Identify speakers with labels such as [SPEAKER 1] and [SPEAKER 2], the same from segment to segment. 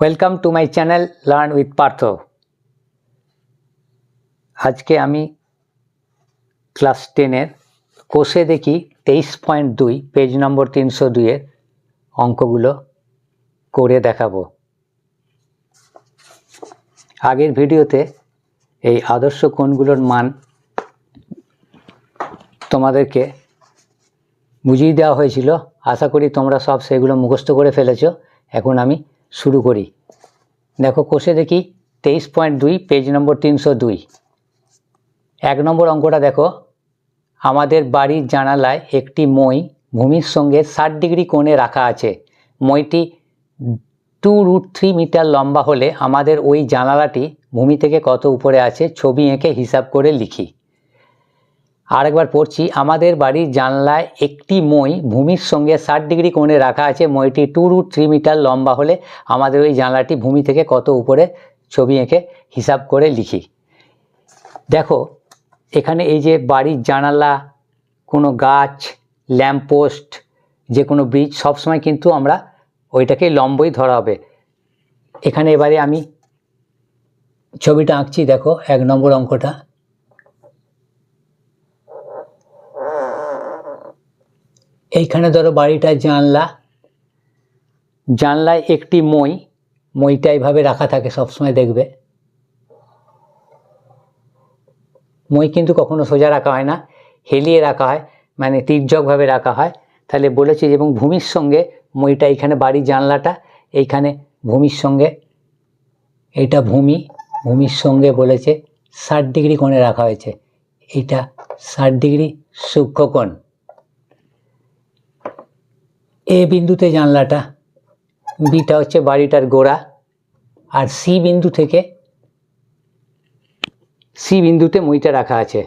[SPEAKER 1] Welcome to my channel learn with Partha আজকে আমি class টেনের কোষে দেখি তেইশ পয়েন্ট দুই পেজ নম্বর তিনশো দুইয়ের অঙ্কগুলো করে দেখাবো। আগের ভিডিওতে এই আদর্শ কোণগুলোর মান তোমাদেরকে বুঝিয়ে দেওয়া হয়েছিল। আশা করি তোমরা সব সেগুলো মুখস্থ করে ফেলেছো। এখন আমি শুরু করি। দেখো, কোষে দেখি তেইশ পয়েন্ট দুই, পেজ নম্বর তিনশো দুই। এক নম্বর অঙ্কটা দেখো। আমাদের বাড়ির জানালায় একটি মই ভূমির সঙ্গে ষাট ডিগ্রি কোণে রাখা আছে। মইটি টু রুট থ্রি মিটার লম্বা হলে আমাদের ওই জানালাটি ভূমি থেকে কত উপরে আছে, ছবি এঁকে হিসাব করে লিখি। আরেকবার পড়ছি। আমাদের বাড়ির জানলায় একটি মই ভূমির সঙ্গে ষাট ডিগ্রি কোণে রাখা আছে। মইটি টু রুট থ্রি মিটার লম্বা হলে আমাদের ওই জানলাটি ভূমি থেকে কত উপরে ছবি এঁকে হিসাব করে লিখি। দেখো, এখানে এই যে বাড়ির জানালা, কোনো গাছ ল্যাম্পপোস্ট যে কোনো ব্রিজ সবসময় কিন্তু আমরা ওইটাকে লম্বই ধরা হবে। এখানে এবারে আমি ছবিটা আঁকছি, দেখো, এক নম্বর অঙ্কটা। এইখানে ধরো বাড়িটার জানলা। জানলায় একটি মই, মইটা এইভাবে রাখা থাকে, সবসময় দেখবে। মই কিন্তু কখনো সোজা রাখা হয় না, হেলিয়ে রাখা হয় মানে তির্যকভাবে রাখা হয়। তাহলে বলেছি যে, এবং ভূমির সঙ্গে মইটা এইখানে বাড়ির জানলাটা, এইখানে ভূমির সঙ্গে এটা ভূমি, ভূমির সঙ্গে বলেছে ষাট ডিগ্রি কোণে রাখা হয়েছে। এটা ষাট ডিগ্রি সূক্ষ্মকোণ এ বিন্দুতে জানলাটা, বিটা হচ্ছে বাড়িটার গোড়া, আর সি বিন্দু থেকে সি বিন্দুতে মইটা রাখা আছে।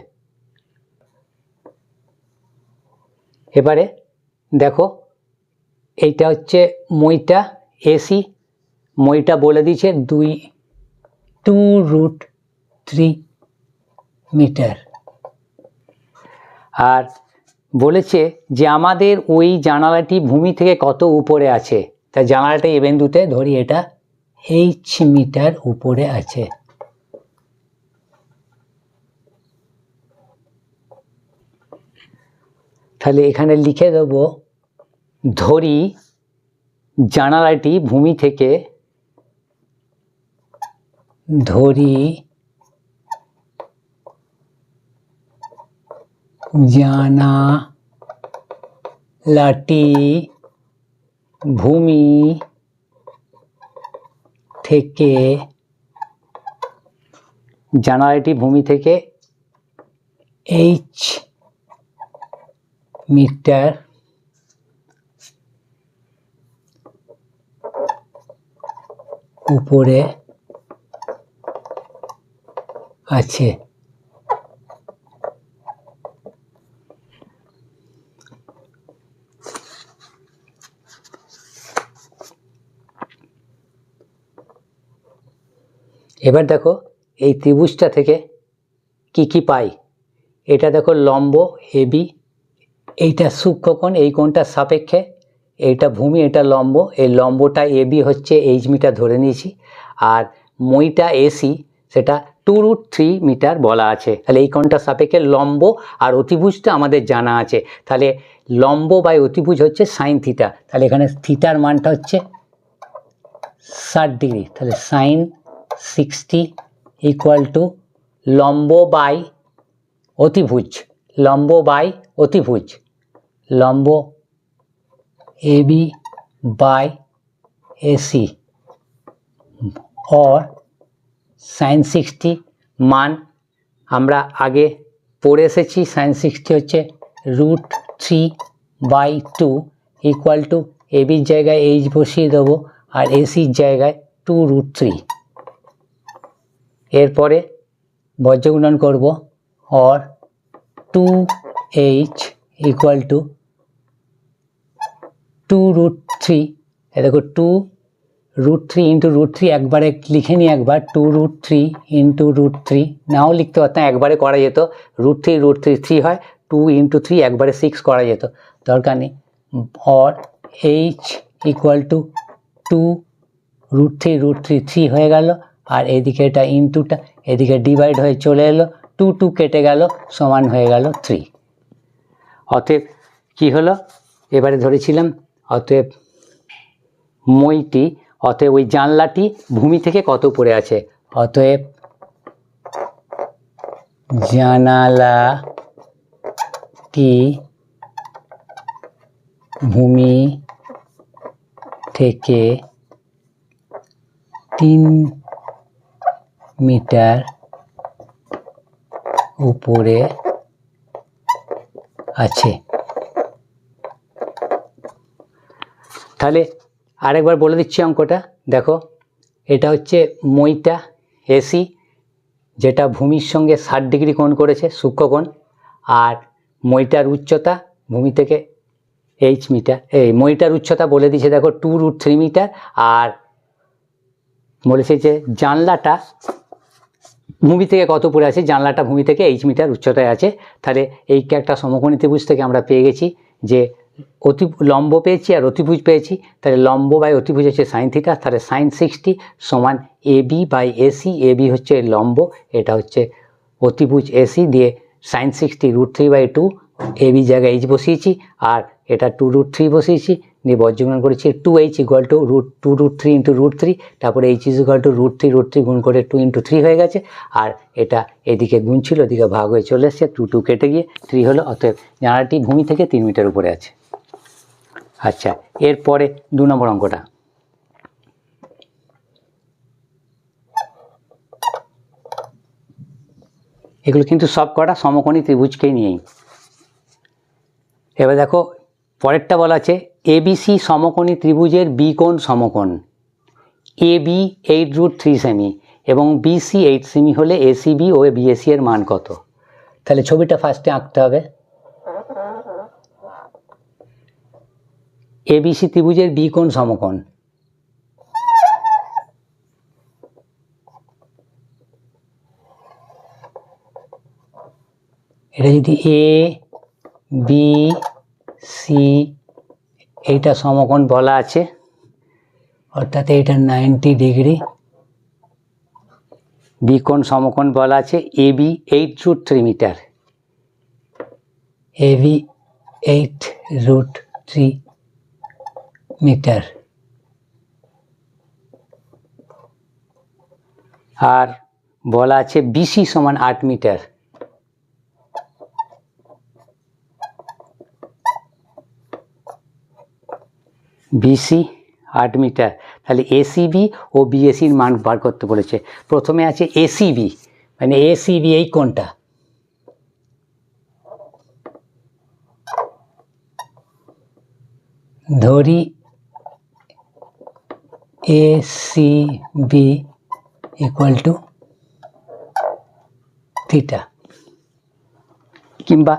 [SPEAKER 1] এবারে দেখো, এইটা হচ্ছে মইটা এসি মইটা বলে দিয়েছে দুই, টু রুট থ্রি মিটার। আর বলেছে যে আমাদের ওই জানালাটি ভূমি থেকে কত উপরে আছে। তা জানালাটা এ বিন্দুতে, ধরি এটা এইচ মিটার উপরে আছে। তাহলে এখানে লিখে দেব, ধরি জানালাটি ভূমি থেকে, ধরি জানালাটি ভূমি থেকে জানালাটি ভূমি থেকে এইচ মিটার উপরে আছে। এবার দেখো এই ত্রিভুজটা থেকে কি কি পাই? এটা দেখো লম্ব এবি এইটা সূক্ষ্মকোণ এই কোণটার সাপেক্ষে, এইটা ভূমি, এটা লম্ব, এই লম্বটা এবি হচ্ছে এইচ মিটার ধরে নিয়েছি, আর মইটা A C two root three metre বলা আছে। তাহলে এই কোণটার সাপেক্ষে লম্ব, আর অতিভুজটা আমাদের জানা আছে। তাহলে লম্ব বাই অতিভুজ হচ্ছে সাইন থিটা। তাহলে এখানে থিটার মানটা হচ্ছে ষাট ডিগ্রি। তাহলে সাইন সিক্সটি ইকুয়াল টু লম্ব বাই অতিভুজ লম্ব বাই অতিভুজ লম্ব A B by AC or sine sixty মান আমরা আগে পড়ে এসেছি সাইন সিক্সটি হচ্ছে root three by two equal to এবির জায়গায় এইচ বসিয়ে দেবো আর এসির জায়গায় টু রুট থ্রি এরপরে বজ্রগুণন করব or two H equal to two root three এ দেখো two root three into root three একবারে লিখে নিই একবার two root three into root three নাও লিখতে পারতাম একবারে করা যেত root three root three three হয় টু ইন্টু থ্রি একবারে সিক্স করা যেত। দরকার নেই। Or H equal to two root three root three three হয়ে গেল। আর এদিকে এটা ইনটুটা, এদিকে ডিভাইড হয়ে চলে এলো টু টু কেটে গেল, সমান হয়ে গেল থ্রি অতএব কি হলো? এবারে ধরেছিলাম, অতএব মইটি, অতএব ওই জানলাটি ভূমি থেকে কত পড়ে আছে? অতএব জানালাটি ভূমি থেকে তিন মিটার উপরে আছে। তাহলে আরেকবার বলে দিচ্ছি অঙ্কটা। দেখো, এটা হচ্ছে মইটা এসি যেটা ভূমির সঙ্গে ষাট ডিগ্রি কোণ করেছে সূক্ষ্মকোণ আর মইটার উচ্চতা ভূমি থেকে এইচ মিটার, এই মইটার উচ্চতা বলে দিয়েছে, দেখো টু রুট থ্রি মিটার আর বলেছে যে জানলাটা ভূমি থেকে কত উপরে আছে? জানলাটা ভূমি থেকে এইচ মিটার উচ্চতায় আছে। তাহলে এই একটা সমকোণী ত্রিভুজ থেকে আমরা পেয়ে গেছি যে অতি লম্ব পেয়েছি আর অতিভুজ পেয়েছি। তাহলে লম্ব বাই অতিভুজ হচ্ছে সাইন থিটা তাহলে সাইন সিক্সটি সমান A B by AC A B হচ্ছে লম্ব, এটা হচ্ছে অতিভুজ এসি দিয়ে sine sixty root three by two A B জায়গায় এইচ বসিয়েছি, আর এটা টু রুট থ্রি বসিয়েছি। দিয়ে বজ্রগুণ করেছি two H equal to root two root three into root three তারপরে H is equal to root three root three গুণ করে টু ইন্টু থ্রি হয়ে গেছে, আর এটা এদিকে গুণ ছিল, এদিকে ভাগ হয়ে চলে এসছে টু টু কেটে গিয়ে থ্রি হলো, অতএব জানালাটি ভূমি থেকে তিন মিটার উপরে আছে। আচ্ছা এরপরে দু নম্বর অঙ্কটা। এগুলো কিন্তু সব কটা সমকোণী ত্রিভুজকেই নিয়েই। এবার দেখো, পরেরটা বলা আছে এবিসি সমকোণী ত্রিভুজের বি কোণ সমকোণ। A B eight root three semi এবং বিসি এইট সেমি হলে এসিবি ও বিএসি এর মান কত? তাহলে ছবিটা ফার্স্টে আঁকতে হবে। এবিসি ত্রিভুজের বি কোণ সমকোণ। এটা যদি এ বি সি এইটা সমকোণ বলা আছে। অর্থাৎ এইটা নাইনটি ডিগ্রি বিকোণ সমকোণ বলা আছে A B eight root three metre A B eight root three metre আর বলা আছে বিসি সমান আট মিটার বিসি আট মিটার তাহলে এসিবি ও বিএসির মান বার করতে বলেছে। প্রথমে আছে এসিবি মানে এসিবি এই কোনটা ধরি এসিবি ইকুয়াল টু থিটা কিংবা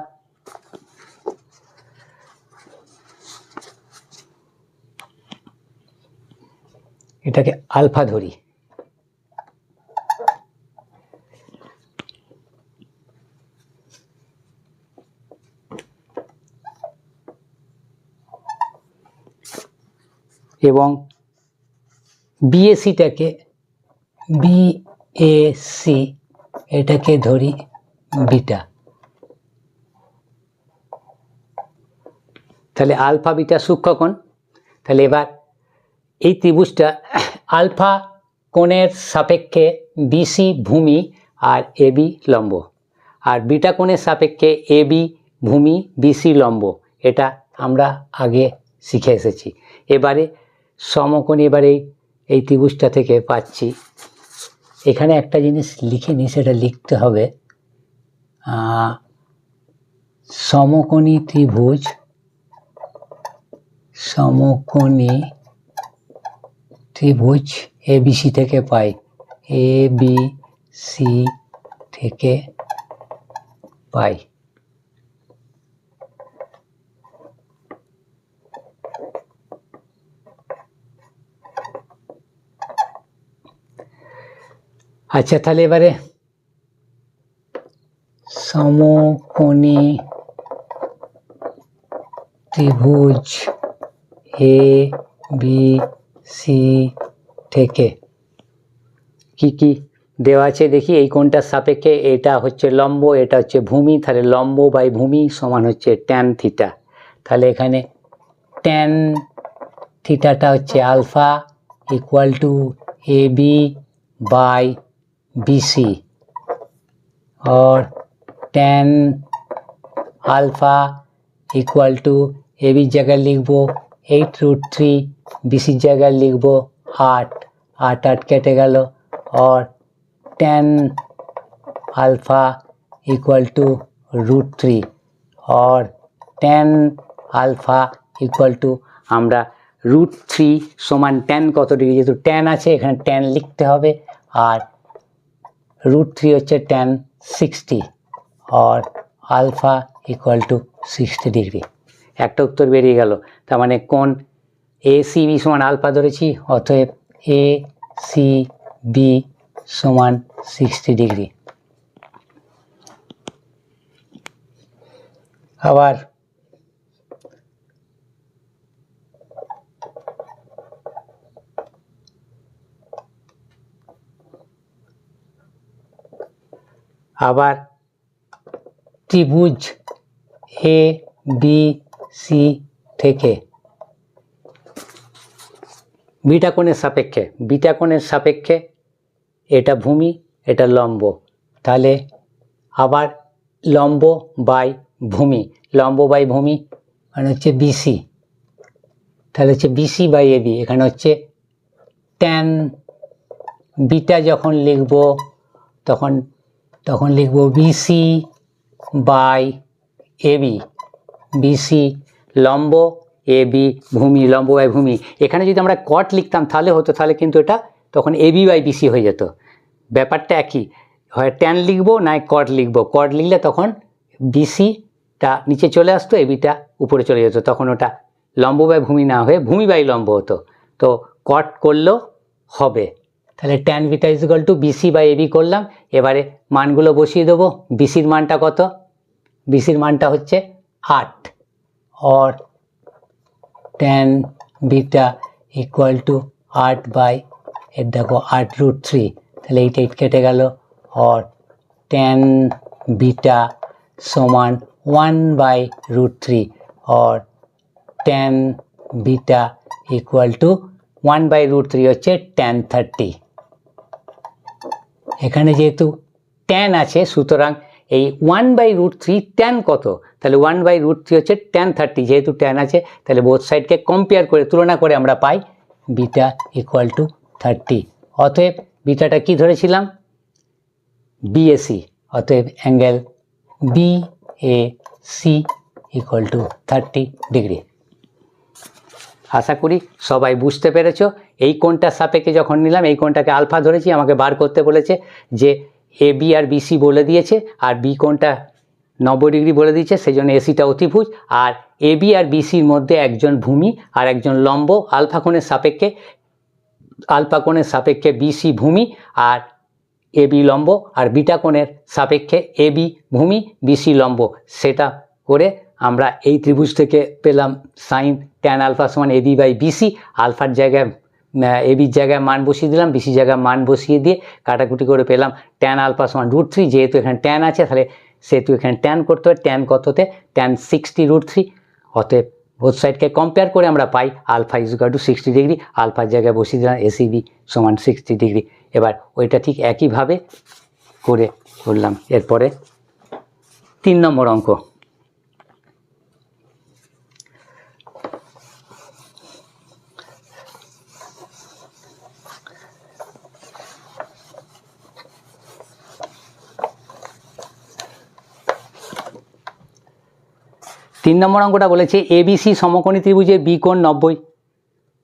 [SPEAKER 1] এটাকে আলফা ধরি। এবং বিএসিটাকে বিএসি এটাকে ধরি বিটা। তাহলে আলফা বিটা সূক্ষ্মকোণ। তাহলে এবার এই ত্রিভুজটা আলফা কোণের সাপেক্ষে বিসি ভূমি আর এবি লম্ব। আর বিটা কোণের সাপেক্ষে এবি ভূমি, বিসি লম্ব। এটা আমরা আগে শিখে এসেছি। এবারে সমকোণ, এবারে এই- ত্রিভুজটা থেকে পাচ্ছি। এখানে একটা জিনিস লিখে নিই, সেটা লিখতে হবে। সমকোণী ত্রিভুজ, সমকোণী ত্রিভুজ এ বি সি থেকে পাই। এ বি সি থেকে পাই। আচ্ছা তাহলে এবারে সমকোণী ত্রিভুজ এ বি সি থেকে কি কি দেওয়া আছে দেখি এই কোণটার সাপেক্ষে এটা হচ্ছে লম্ব এটা হচ্ছে ভূমি তাহলে লম্ব বাই ভূমি সমান হচ্ছে ট্যান থিটা তাহলে এখানে ট্যান থিটাটা হচ্ছে alpha equal to A B by BC और tan alpha equal to A B जगह लिखबो এইট রুট থ্রি বিসির জায়গায় লিখব আট আট আট কেটে গেল। Or tan alpha equal to root three. Or tan alpha equal to, আমরা রুট থ্রি সমান টেন কত ডিগ্রি? যেহেতু টেন আছে, এখানে টেন লিখতে হবে। আর রুট থ্রি হচ্ছে tan sixty. Or alpha equal to sixty degree. একটা উত্তর বেরিয়ে গেল। তার মানে কোন এ সি বি সমান আলফা ধরেছি, অতএব এ সি বি সমান সিক্সটি ডিগ্রি আবার আবার ত্রিভুজ এ বি সি থেকে বিটা কোণের সাপেক্ষে বিটা কোণের সাপেক্ষে এটা ভূমি, এটা লম্ব। তাহলে আবার লম্ব বাই ভূমি, লম্ব বাই ভূমি মানে হচ্ছে বিসি তাহলে হচ্ছে বিসি বাই এবি এখানে হচ্ছে ট্যান বিটা যখন লিখব, তখন তখন লিখব বিসি বাই এবি বিসি লম্ব এবি ভূমি, লম্ব বাই ভূমি। এখানে যদি আমরা কট লিখতাম, তাহলে হতো, তাহলে কিন্তু এটা তখন এবি বাই বিসি হয়ে যেত। ব্যাপারটা একই। হয় ট্যান লিখব, নাই কট লিখব। কট লিখলে তখন বিসিটা নিচে চলে আসতো এবিটা উপরে চলে যেত। তখন ওটা লম্ব বাই ভূমি না হয়ে ভূমি বাই লম্ব হতো। তো কট করলেও হবে। তাহলে tan beta equal to BC by AB করলাম। এবারে মানগুলো বসিয়ে দেবো। বিসির মানটা কত? বিসির মানটা হচ্ছে আট। और tan বিটা ইকুয়াল টু আট বাই এর দেখো আট রুট থ্রি তাহলে এইট এইট কেটে গেল। অর টেন বিটা সমান one by root three or tan beta equal to one by root three হচ্ছে টেন থার্টি এখানে যেহেতু টেন আছে, সুতরাং এই one by root three tan কত? তাহলে ওয়ান বাই রুট থ্রি হচ্ছে ট্যান থার্টি যেহেতু ট্যান আছে, তাহলে বোথ সাইডকে কম্পেয়ার করে, তুলনা করে আমরা পাই বিটা ইকুয়াল টু থার্টি অতএব বিটাটা কি ধরেছিলাম? বিএসি অতএব angle B A C equal to thirty degree আশা করি সবাই বুঝতে পেরেছ। এই কোণটার সাপেক্ষে যখন নিলাম, এই কোণটাকে আলফা ধরেছি, আমাকে বার করতে বলেছে যে এ বি আর বিসি বলে দিয়েছে, আর বি কোণটা নব্বই ডিগ্রি বলে দিয়েছে সেই জন্য এসিটা অতিভুজ। আর এ বি আর বিসির মধ্যে একজন ভূমি আর একজন লম্ব, আলফা কোণের সাপেক্ষে, আলফা কোণের সাপেক্ষে বিসি ভূমি, আর এ বি লম্ব, আর বিটা কোণের সাপেক্ষে এ বি ভূমি বিসি লম্ব। সেটা করে আমরা এই ত্রিভুজ থেকে পেলাম সাইন ট্যান আলফা সমান বি বাই বিসি আলফার জায়গায় এবির জায়গায় মান বসিয়ে দিলাম বিসি জায়গায় মান বসিয়ে দিয়ে কাটাকুটি করে পেলাম ট্যান আলফা সমান রুট থ্রি যেহেতু এখানে ট্যান আছে, তাহলে সেহেতু এখানে ট্যান করতে হবে ট্যান কততে? ট্যান সিক্সটি রুট থ্রি অতএব বোথ সাইডকে কম্পেয়ার করে আমরা পাই alpha equal to sixty degree আলফার জায়গায় বসিয়ে দিলাম এসিবি সমান সিক্সটি ডিগ্রি এবার ওইটা ঠিক একইভাবে করে করলাম। এরপরে তিন নম্বর অঙ্ক। তিন নম্বর অঙ্কটা বলেছে এবিসি সমকোণী ত্রিভুজে বি কোণ নব্বই।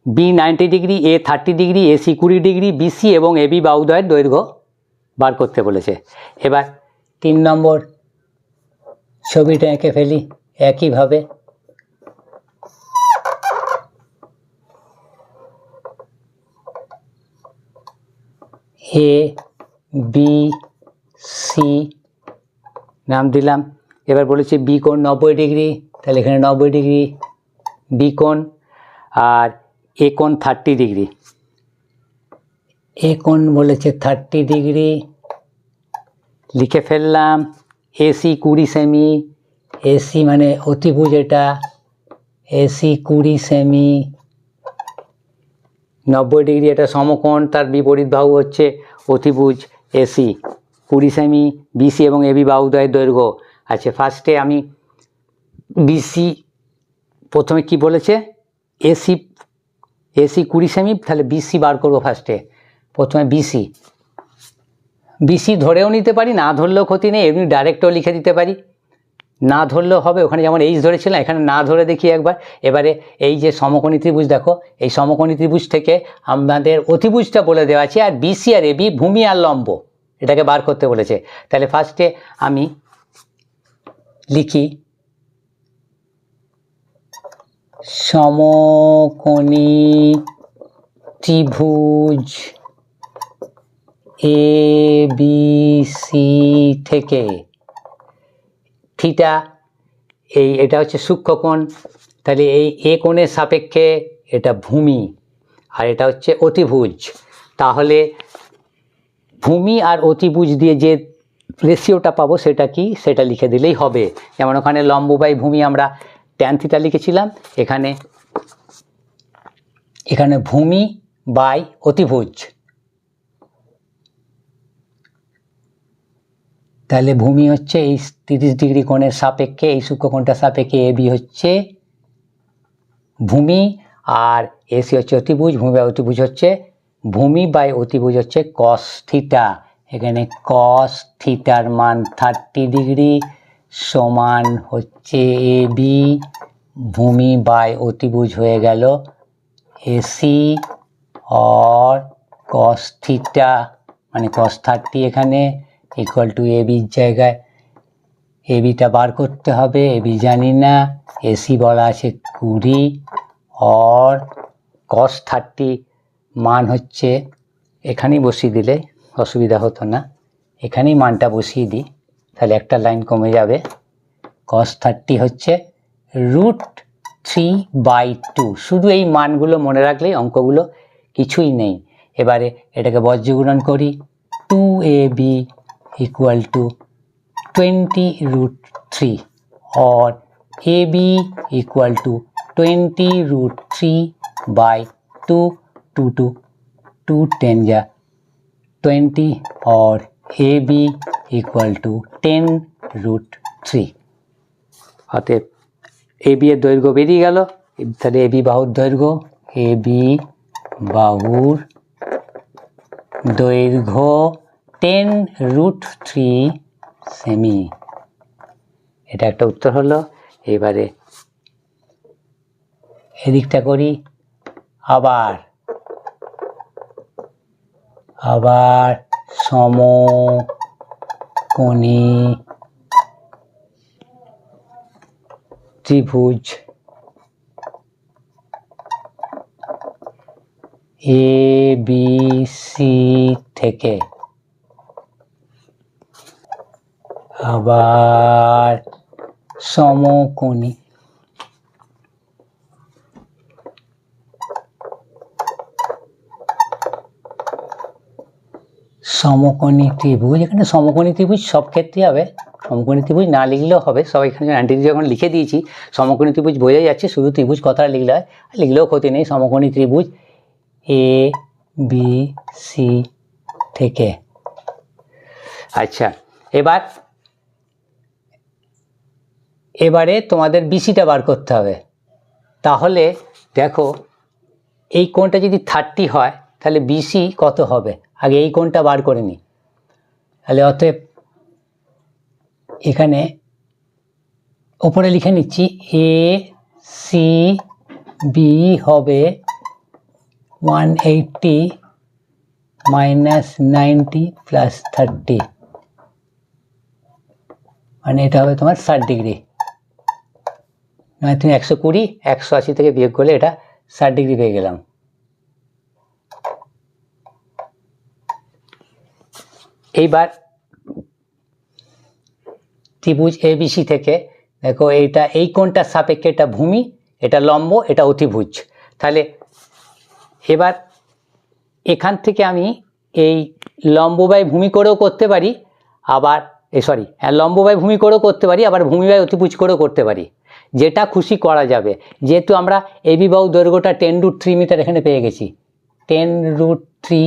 [SPEAKER 1] B ninety degree A thirty degree AC কুড়ি ডিগ্রি বিসি এবং এবি বাউদয়ের দৈর্ঘ্য বার করতে বলেছে। এবার তিন নম্বর ছবিটা এঁকে ফেলি, একইভাবে। এ বি সি নাম দিলাম। এবার বলেছে বি কোণ নব্বই ডিগ্রি, তাহলে এখানে নব্বই ডিগ্রি বি কোণ আর এ কোণ থার্টি ডিগ্রি। এ কোণ বলেছে থার্টি ডিগ্রি, লিখে ফেললাম এসি কুড়ি সেমি এসি মানে অতিভুজ এটা এসি কুড়ি সেমি, নব্বই ডিগ্রি এটা সমকোণ, তার বিপরীত বাহু হচ্ছে অতিভুজ এসি কুড়ি সেমি বিসি এবং এবি বাহুদ্বয়ের দৈর্ঘ্য। আচ্ছা ফার্স্টে আমি বিসি প্রথমে কি বলেছে? এসি এসি কুড়ি সেমি তাহলে বিসি বার করব ফার্স্টে প্রথমে বিসি বিসি ধরেও নিতে পারি, না ধরলেও ক্ষতি নেই, এমনি ডাইরেক্টও লিখে দিতে পারি। না ধরলেও হবে, ওখানে যেমন এইচ ধরেছিলাম, এখানে না ধরে দেখি একবার। এবারে এই যে সমকোণী ত্রিভুজ দেখো, এই সমকোণী ত্রিভুজ থেকে আমাদের অতিভুজটা বলে দেওয়া আছে, আর বিসি আর এবি ভূমি আর লম্ব, এটাকে বার করতে বলেছে। তাহলে ফার্স্টে আমি লিখি। সমকোণী ত্রিভুজ এ বি সি থেকে থিটা, এই এটা হচ্ছে সূক্ষ্মকোণ, তাহলে এই এ কোণের সাপেক্ষে এটা ভূমি আর এটা হচ্ছে অতিভুজ। তাহলে ভূমি আর অতিভুজ দিয়ে যে রেশিওটা পাবো, সেটা কি? সেটা লিখে দিলেই হবে। যেমন ওখানে লম্ব বাই ভূমি আমরা ট্যান থিটা লিখেছিলাম, এখানে এখানে ভূমি বাই অতিভুজ। তাহলে ভূমি হচ্ছে এই তিরিশ ডিগ্রি কোণের সাপেক্ষে, এই সূক্ষ্মকোণটার সাপেক্ষে এ বি হচ্ছে ভূমি, আর এসি হচ্ছে অতিভুজ, ভূমি বাই অতিভুজ হচ্ছে, ভূমি বাই অতিভুজ হচ্ছে কস থিটা এখানে কস থিটার মান থার্টি ডিগ্রি সমান হচ্ছে এ বি ভূমি বাই অতিভুজ হয়ে গেল এসি অর কস থিটা মানে কস থার্টি এখানে ইকুয়াল টু এ বির জায়গায়। এ বিটা বার করতে হবে এ বি জানি না এসি বলা আছে কুড়ি অর কস থার্টি মান হচ্ছে, এখানেই বসিয়ে দিলে অসুবিধা হতো না। এখানেই মানটা বসিয়ে দিই। তাহলে একটা লাইন কমে যাবে। কস থার্টি হচ্ছে রুট থ্রি বাই টু শুধু এই মানগুলো মনে রাখলেই অঙ্কগুলো কিছুই নেই। এবারে এটাকে বজ্রগুণন করি। Two A B equal to twenty root three or A B equal to twenty root three by two two two two ten যা 20 or AB equal to 10 root 3 অতএব AB এর দৈর্ঘ্য বেরিয়ে গেল। তাহলে AB বাহুর দৈর্ঘ্য AB বাহুর দৈর্ঘ্য 10 root 3 সেমি এটা একটা উত্তর হলো। এবারে এদিকটা করি। আবার আবার সমকোণী ত্রিভুজ এ বি সি থেকে আবার সমকোণী সমকোণী ত্রিভুজ, এখানে সমকোণী ত্রিভুজ সব ক্ষেত্রেই হবে। সমকোণী ত্রিভুজ না লিখলেও হবে। সব এখানে অ্যান্টি যখন লিখে দিয়েছি, সমকোণী ত্রিভুজ বোঝা যাচ্ছে, শুধু ত্রিভুজ কথাটা লিখলে হয়। লিখলেও ক্ষতি নেই, সমকোণী ত্রিভুজ এ বি সি থেকে। আচ্ছা এবার, এবারে তোমাদের বিসিটা বার করতে হবে। তাহলে দেখো, এই কোণটা যদি থার্টি হয়, তাহলে বিসি কত হবে? আগে এই কোণটা বার করে নিই। তাহলে অতএব এখানে ওপরে লিখে নিচ্ছি এ সি বি হবে one eighty minus ninety plus thirty মানে এটা হবে তোমার ষাট ডিগ্রি। নয় তুমি একশো কুড়ি, একশো আশি থেকে বিয়োগ করলে এটা ষাট ডিগ্রি পেয়ে গেলাম। এইবার ত্রিভুজ এবিসি থেকে, দেখো এইটা, এই কোণটার সাপেক্ষে এটা ভূমি, এটা লম্ব, এটা অতিভুজ। তাহলে এবার এখান থেকে আমি এই লম্ববায় ভূমি করেও করতে পারি, আবার, এ সরি হ্যাঁ লম্ববায় ভূমি করেও করতে পারি, আবার ভূমিবায় অতিভুজ করেও করতে পারি। যেটা খুশি করা যাবে। যেহেতু আমরা এবি বাহু দৈর্ঘ্যটা টেন রুট থ্রি মিটার এখানে পেয়ে গেছি। টেন রুট থ্রি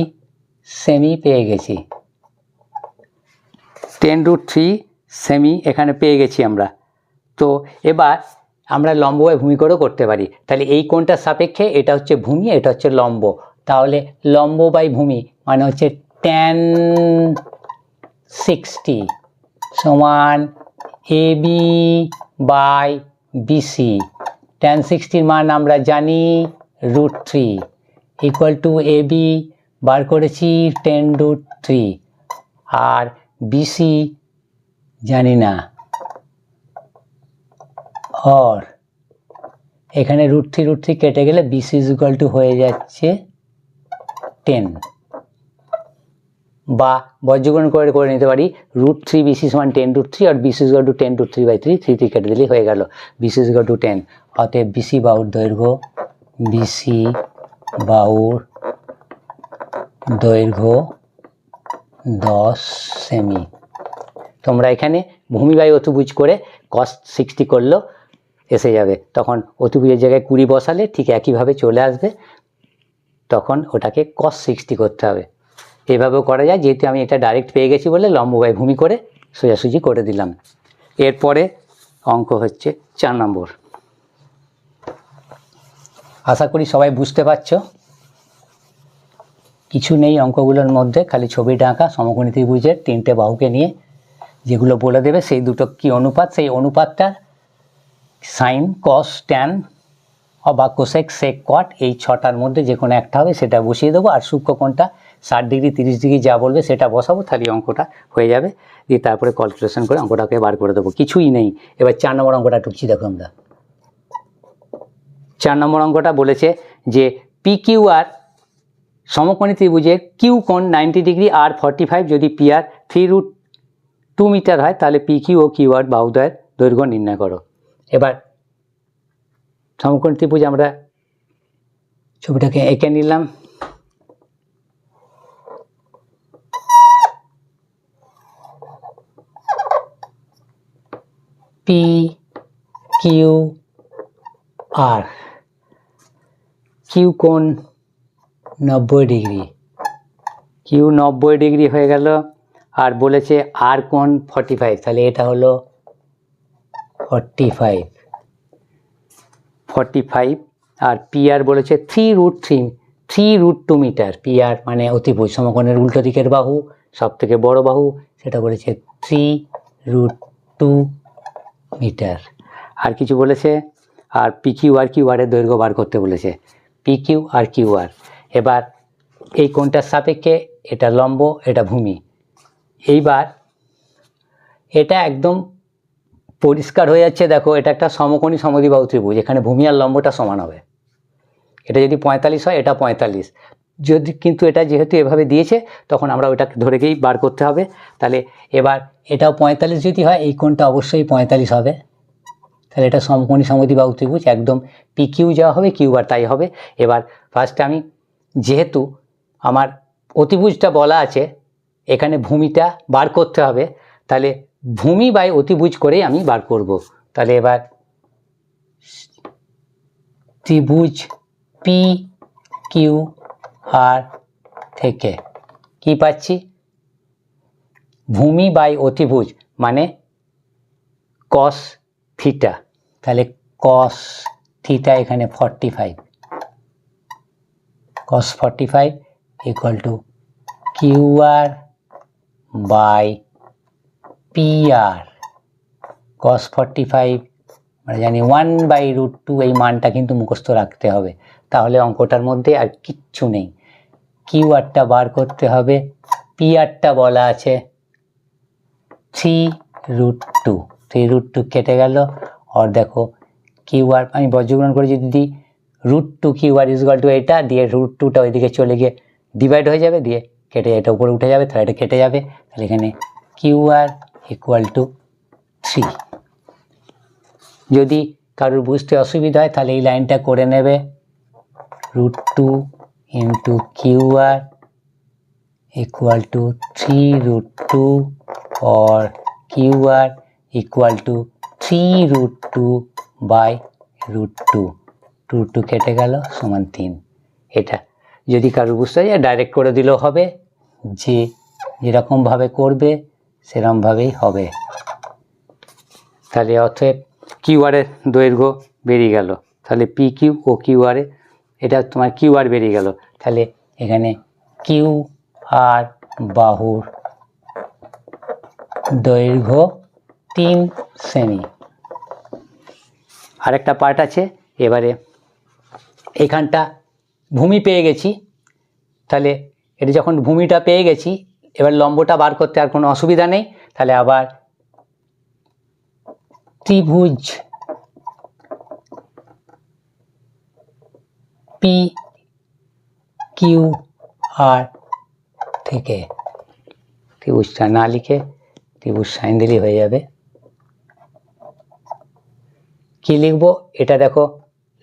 [SPEAKER 1] সেমি পেয়ে গেছি। টেন রুট থ্রি সেমি এখানে পেয়ে গেছি আমরা। তো এবার আমরা লম্ববায় ভূমি করেও করতে পারি। তাহলে এই কোণটার সাপেক্ষে এটা হচ্ছে ভূমি, এটা হচ্ছে লম্ব। তাহলে লম্ব বাই ভূমি মানে হচ্ছে ট্যান সিক্সটি সমান A B by BC tan সিক্সটির মান আমরা জানি root three equal to A B বার করেছি টেন রুট থ্রি আর বিসি জানি না। অর এখানে রুট থ্রি রুট থ্রি কেটে গেলে বিসি ইকুয়াল টু হয়ে যাচ্ছে টেন বা বজ্রগ্রহণ করে করে নিতে পারি রুট থ্রি বিসি সমান ten root three R BC equal to ten root three by three three three কেটে দিলেই হয়ে গেল। বিসি ইকুয়াল টু টেন অতএব বিসি বাহুর দৈর্ঘ্য বিসি বাউর দৈর্ঘ্য দশ সেমি তোমরা এখানে ভূমিবায়ু অতিভুজ করে কস সিক্সটি করলেও এসে যাবে। তখন অতিভুজের জায়গায় কুড়ি বসালে ঠিক একইভাবে চলে আসবে। তখন ওটাকে কস সিক্সটি করতে হবে। এভাবেও করা যায়, যেহেতু আমি এটা ডাইরেক্ট পেয়ে গেছি বলে লম্ববায় ভূমি করে সোজাসুজি করে দিলাম। এরপরে অঙ্ক হচ্ছে চার নম্বর। আশা করি সবাই বুঝতে পারছ। কিছু নেই অঙ্কগুলোর মধ্যে, খালি ছবিটা আঁকা সমকোণী ত্রিভুজের তিনটে বাহুকে নিয়ে। যেগুলো বলে দেবে, সেই দুটো কি অনুপাত? সেই অনুপাতটা সাইন কস ট্যান অবা কোসেক সেক কট এই ছটার মধ্যে যে কোনো একটা হবে, সেটা বসিয়ে দেবো। আর সূক্ষ্ম কোণটা ষাট ডিগ্রি, তিরিশ ডিগ্রি যা বলবে, সেটা বসাবো, তাহলে অঙ্কটা হয়ে যাবে। দিয়ে তারপরে ক্যালকুলেশন করে অঙ্কটাকে বার করে দেবো। কিছুই নেই। এবার চার নম্বর অঙ্কটা ঢুকছি দেখো আমরা। চার নম্বর অঙ্কটা বলেছে যে পি কিউ আর সমকোণী ত্রিভুজের কিউ কোণ নাইনটি ডিগ্রি আর ফর্টি ফাইভ যদি P R three root two metre হয়, তাহলে পি কিউ ও কিউ আর বাহুদ্বয়ের দৈর্ঘ্য নির্ণয় করো। এবার সমকোণী ত্রিভুজ আমরা ছবিটাকে এঁকে নিলাম। পি কিউ আর কিউ কোণ নব্বই ডিগ্রি। কিউ নব্বই ডিগ্রি হয়ে গেল আর বলেছে আর কোণ ফর্টি ফাইভ তাহলে এটা হলো ফর্টি ফাইভ ফর্টি ফাইভ আর পি আর বলেছে three root three three root two metre P R মানে অতিভুজ সমকোণের উল্টো দিকের বাহু সব থেকে বড় বাহু, সেটা বলেছে থ্রি রুট টু মিটার আর কিছু বলেছে, আর পি কিউ আর কিউ আরের দৈর্ঘ্য বার করতে বলেছে। পি কিউ আর কিউ আর এবার এই কোণটার সাপেক্ষে এটা লম্ব, এটা ভূমি। এইবার এটা একদম পরিষ্কার হয়ে যাচ্ছে, দেখো, এটা একটা সমকোণী সমদ্বিবাহু ত্রিভুজ, এখানে ভূমি আর লম্বটা সমান হবে। এটা যদি পঁয়তাল্লিশ হয়, এটা পঁয়তাল্লিশ। যদি, কিন্তু এটা যেহেতু এভাবে দিয়েছে, তখন আমরা ওইটাকে ধরে গিয়েই বার করতে হবে। তাহলে এবার এটাও পঁয়তাল্লিশ যদি হয়, এই কোণটা অবশ্যই পঁয়তাল্লিশ হবে। তাহলে এটা সমকোণী সমদ্বিবাহু ত্রিভুজ, একদম পি কিউ যাওয়া হবে কিউ বার তাই হবে। এবার ফার্স্টে আমি যেহেতু আমার অতিভুজটা বলা আছে, এখানে ভূমিটা বার করতে হবে, তাহলে ভূমি বাই অতিভুজ করেই আমি বার করব। তাহলে এবার ত্রিভুজ পি কিউ আর থেকে কি পাচ্ছি? ভূমি বাই অতিভুজ মানে কস থিটা তাহলে কস থিটা এখানে forty five cos 45 equal to QR by PR cos 45 মানে জানি ওয়ান বাই রুট টু এই মানটা কিন্তু মুখস্থ রাখতে হবে। তাহলে অঙ্কটার মধ্যে আর কিচ্ছু নেই। কিউ আরটা বার করতে হবে। পি আরটা বলা আছে three root two three root two কেটে গেল। আর দেখো কিউ আর আমি বজ্রগ্রহণ করে যদি দিই root two Q R equal to এটা, দিয়ে রুট টুটা ওইদিকে চলে গিয়ে ডিভাইড হয়ে যাবে, দিয়ে কেটে এটা উপরে উঠে যাবে, তাহলে এটা কেটে যাবে। তাহলে এখানে Q R equal to three যদি কারোর বুঝতে অসুবিধা হয়, তাহলে এই লাইনটা করে নেবে। Root two into Q R equal to 3 root 2 or QR equal to 3 root 2 by root 2 2 2 কেটে গেল, সমান তিন। এটা যদি কারও বুঝতে যায় ডাইরেক্ট করে দিলেও হবে। যে যেরকমভাবে করবে সেরকমভাবেই হবে। তাহলে অতএব কিউআরের দৈর্ঘ্য বেরিয়ে গেল। তাহলে পি কিউ ও কিউআরে এটা তোমার কিউআর বেরিয়ে গেল। তাহলে এখানে কিউ আর বাহুর দৈর্ঘ্য তিন শ্রেণি। আরেকটা পার্ট আছে, এবারে এখানটা ভূমি পেয়ে গেছি। তাহলে এটা যখন ভূমিটা পেয়ে গেছি, এবার লম্বটা বার করতে আর কোনো অসুবিধা নেই। তাহলে আবার ত্রিভুজ পি কিউ আর থেকে। ত্রিভুজটা না লিখে ত্রিভুজ সাইন দিলেই হয়ে যাবে। কি লিখব? এটা দেখো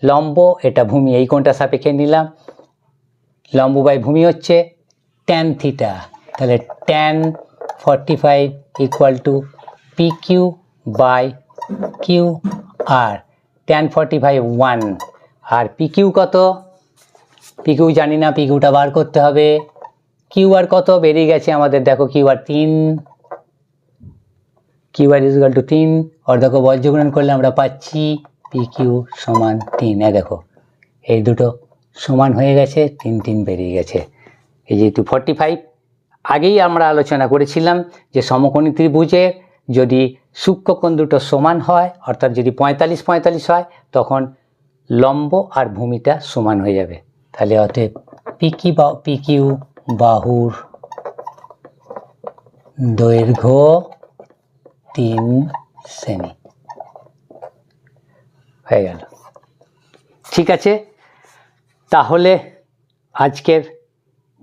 [SPEAKER 1] লম্ব, এটা ভূমি, এই কোণটা সাপেক্ষে নিলাম। লম্ব বাই ভূমি হচ্ছে ট্যান থিটা তাহলে tan forty five equal to P Q by Q R tan forty five one R P Q কত? পি কিউ জানি না পি কিউটা বার করতে হবে। কিউ আর কত? বেরিয়ে গেছে আমাদের, দেখো কিউ আর তিন। কিউ আর ইজুয়াল টু তিন। অর্ধক বজ্রগুণন করলে আমরা পাচ্ছি পি কিউ সমান তিন। এ দেখো, এই দুটো সমান হয়ে গেছে, তিন তিন বেরিয়ে গেছে। এই যেহেতু ফর্টি ফাইভ আগেই আমরা আলোচনা করেছিলাম যে সমকোণী ত্রিভুজে যদি সূক্ষ্মকোণ দুটো সমান হয়, অর্থাৎ যদি পঁয়তাল্লিশ পঁয়তাল্লিশ হয়, তখন লম্ব আর ভূমিটা সমান হয়ে যাবে। তাহলে অতএব পিকি বা পিকিউ বাহুর দৈর্ঘ্য তিন সেমি। হয়ে গেল। ঠিক আছে? তাহলে আজকের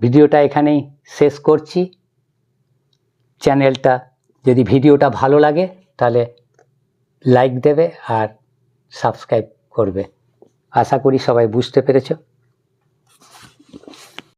[SPEAKER 1] ভিডিওটা এখানেই শেষ করছি। চ্যানেলটা যদি ভিডিওটা ভালো লাগে, তাহলে লাইক দেবে আর সাবস্ক্রাইব করবে। আশা করি সবাই বুঝতে পেরেছ।